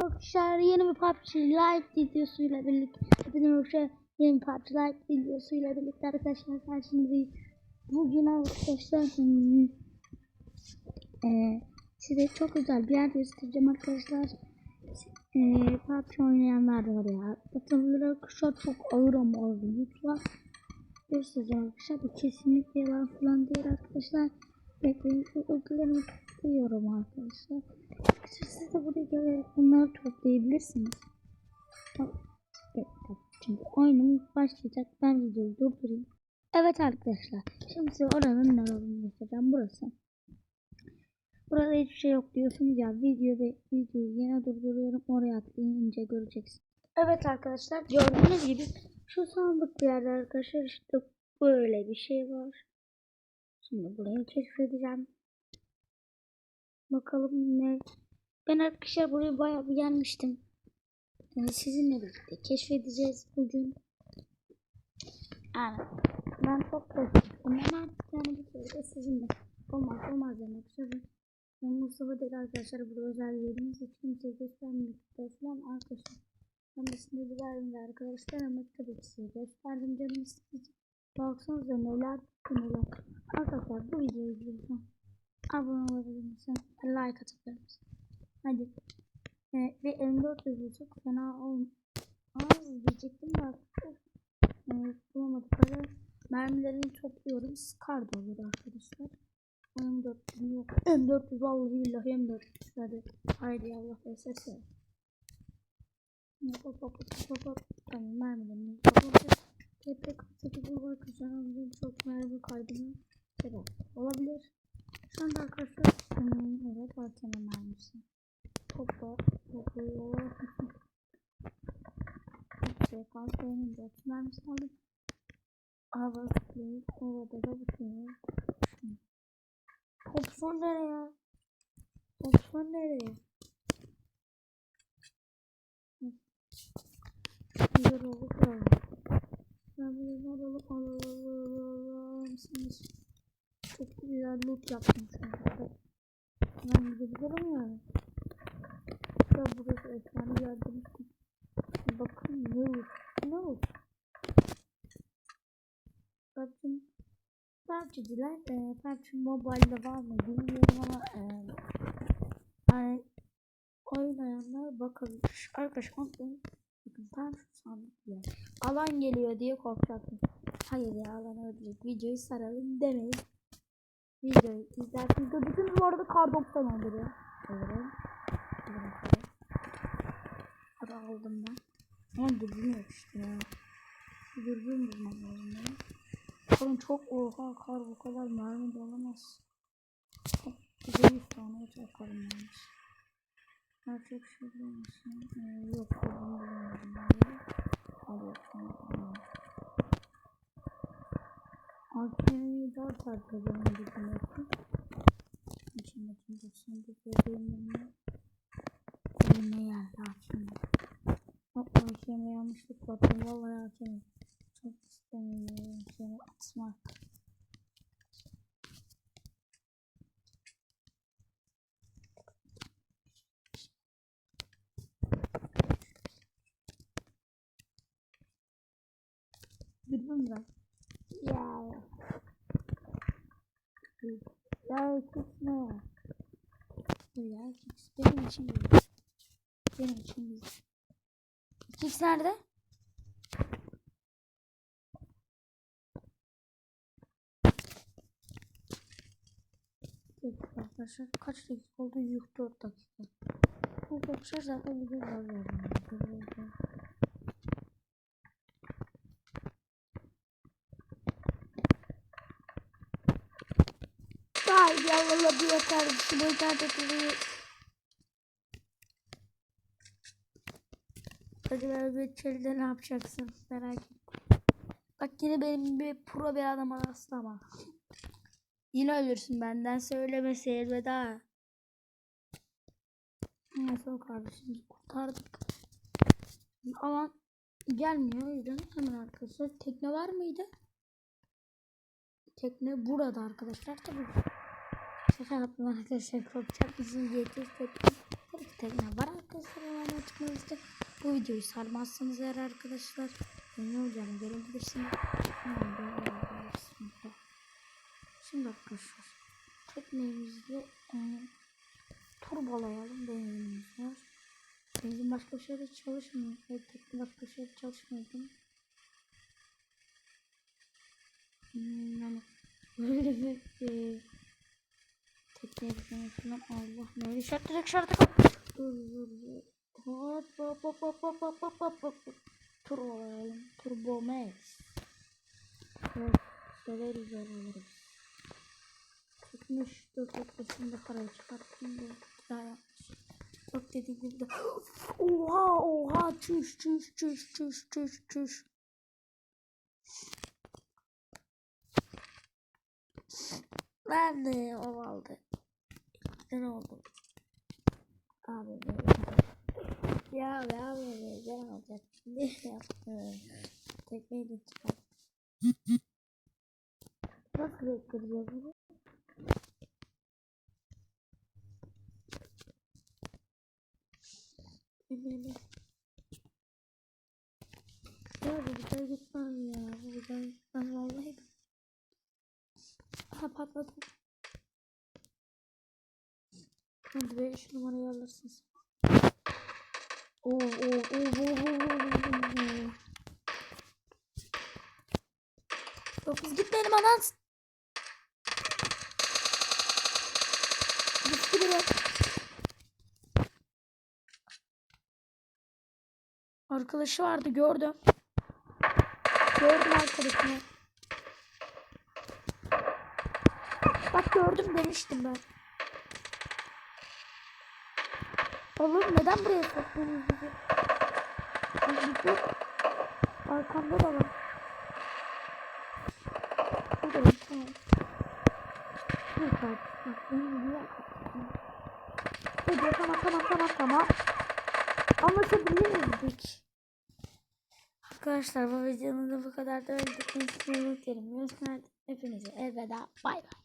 Arkadaşlar yeni bir PUBG Lite videosuyla birlikte Hepinize hoşça yeni bir PUBG Lite videosuyla birlikte arkadaşlar karşınızdayım. Bugün arkadaşlar hmm, e, size çok güzel bir yer göstereceğim arkadaşlar. E, PUBG oynayanlar var ya. Batılılar arkadaşlar çok ağır ama ağır lütfen. Göstereceğim arkadaşlar. Bu kesinlikle yalan falan değil arkadaşlar. Bekleyin şu ödüllerimi topluyorum arkadaşlar. Siz de buraya gelerek bunları toplayabilirsiniz. Evet, tamam. Şimdi oyunum başlayacak. Ben videoyu durdurayım. Evet arkadaşlar. Şimdi size oranın ne olduğunu göstereceğim. Burası. Burada hiçbir şey yok diyorsunuz ya. Video ve videoyu yine durduruyorum. Oraya atlayınca göreceksiniz. Evet arkadaşlar. Gördüğünüz gibi şu sandık bir yerde arkadaşlar işte böyle bir şey var. Şimdi burayı keşfedeceğim. Bakalım ne. Ben arkadaşlar burayı bayağı bir gelmiştim. Yani sizinle birlikte keşfedeceğiz bugün. Yani ben çok korktum ama yani bir kere de sizinle. Olmaz olmaz demek istiyorum. Ben Mustafa dedi arkadaşlar burada özel yerimiz hiç kimseye göstermeyecekler falan arkadaşlar. Ben de bir verdim de arkadaşlar ama tabii ki size gösterdim canım isteyecek. Baksanıza neler neler. Arkadaşlar bu videoyu izliyorsan abone olabilir misin? Like atabilir misin? Hadi. Ee, ve M4 yazıyorsak fena olmaz diyecektim de arkadaşlar. Ee, bulamadık böyle. Mermilerini topluyorum. Scar da olur arkadaşlar. M4 yok. M400 vallahi billahi M400 hadi. Haydi Allah besese. Hop hop hop hop. Tamam mermilerini toplayacağız. TP 48 bu arkadaşlar alacağım çok mermi kaybını sebep olabilir. Şu anda arkadaşlar hmm, evet ATM mermisi. Hoppa hoppa Şey kalkayım dört mermisi aldım. Hava tutuyor. Orada da bitiyor. Hopson nereye? Hopson nereye? Güzel oldu kral. Ben bunu alalım alalım. Çok güzel loot yaptım şu anda. Ben gidebilirim. Ya yer demiştim. Bakın ne loot. Ne loot. Bakın. PUBG'ciler e, PUBG Mobile'da var mı bilmiyorum ama e, yani oynayanlar bakabilir. Arkadaşlar. Bakın şu sandık yer. Alan geliyor diye korkacaktım. Hayır ya alan öldürecek. Videoyu saralım demeyin. Videoyu izlersiniz. Bütün bu arada kar 90 öldürüyor. Alırım. Alırım karı. Karı aldım ben. Ama dürbün yok işte ya. Bir dürbün bulmam lazım ya. Karın çok oha kar bu kadar mermi de olamaz. Bize 100 tane yeter karın varmış. Gerçek şey bulmuşsun. Ee, yok bunu bulamadım yok tamam. Akşamı daha fark edelim düşünüyorsun. İçinde şimdi şimdi bebeğimle Elime akşamı yanlışlıkla attım. Vallahi akşamı. Çok istemiyorum seni atmak. Dürbün ver. Ya. Ya kısma. Ya benim için değil. Benim için değil. Kix nerede? Arkadaşlar kaç dakika oldu? 104 dakika. Arkadaşlar zaten video var yani. Haydi valla bir yeter. Bu yeter de Hadi ben bir içeride ne yapacaksın merak etme. Bak yine benim bir pro bir adam arası ama. Yine ölürsün benden söylemesi elveda. Neyse o kardeşimizi kurtardık. Alan gelmiyor o yüzden hemen arkadaşlar. Tekne var mıydı? Tekne burada arkadaşlar tabii. Şaka yaptım arkadaşlar korkacak mısınız diye ettim. Ki tekne var arkadaşlar. Yani çıkmanızda bu videoyu sarmazsanız eğer arkadaşlar ne böyle olabilirsiniz. Şimdi arkadaşlar teknemizle e, turbolayalım benzinimiz var. Benzin başka bir şeyde çalışmıyor. Evet, tekne başka bir şeyde çalışmıyor değil mi? Hmm, yani böyle bir e, tekneye düşünüyorum. Allah ne işaretledik işareti kap. Dur dur dur. Turbo Turbo Max. Yok, severiz alırız. 74 rütbesinde parayı çıkarttım daha yapmış. Bak dediğim gibi de oha oha çüş çüş çüş çüş çüş çüş. Ben de o aldı. Ne oldu? Abi böyle. Ya ben vereceğim olacak. Ne şey yaptım? Tekmeyi de çıkar. Nasıl bekliyoruz bunu? Bilmiyorum. Ya buradan gitmem ya. Buradan gitmem vallahi. Ha patladım. Hadi 5 numarayı alırsınız. Oo oo oo oo oo oo. Dokuz git benim anan. Gitti bile. Arkadaşı vardı gördüm. Gördüm arkadaşını. Bak gördüm demiştim ben. Oğlum neden buraya soktunuz bizi? Bizi arkamda da var. Artık bak beni niye kapattın? Peki tamam tamam tamam tamam. Anlaşabilirdik. Arkadaşlar bu videonun da bu kadar da öldüklerini unutmayalım. Hepinize elveda. Bay bay.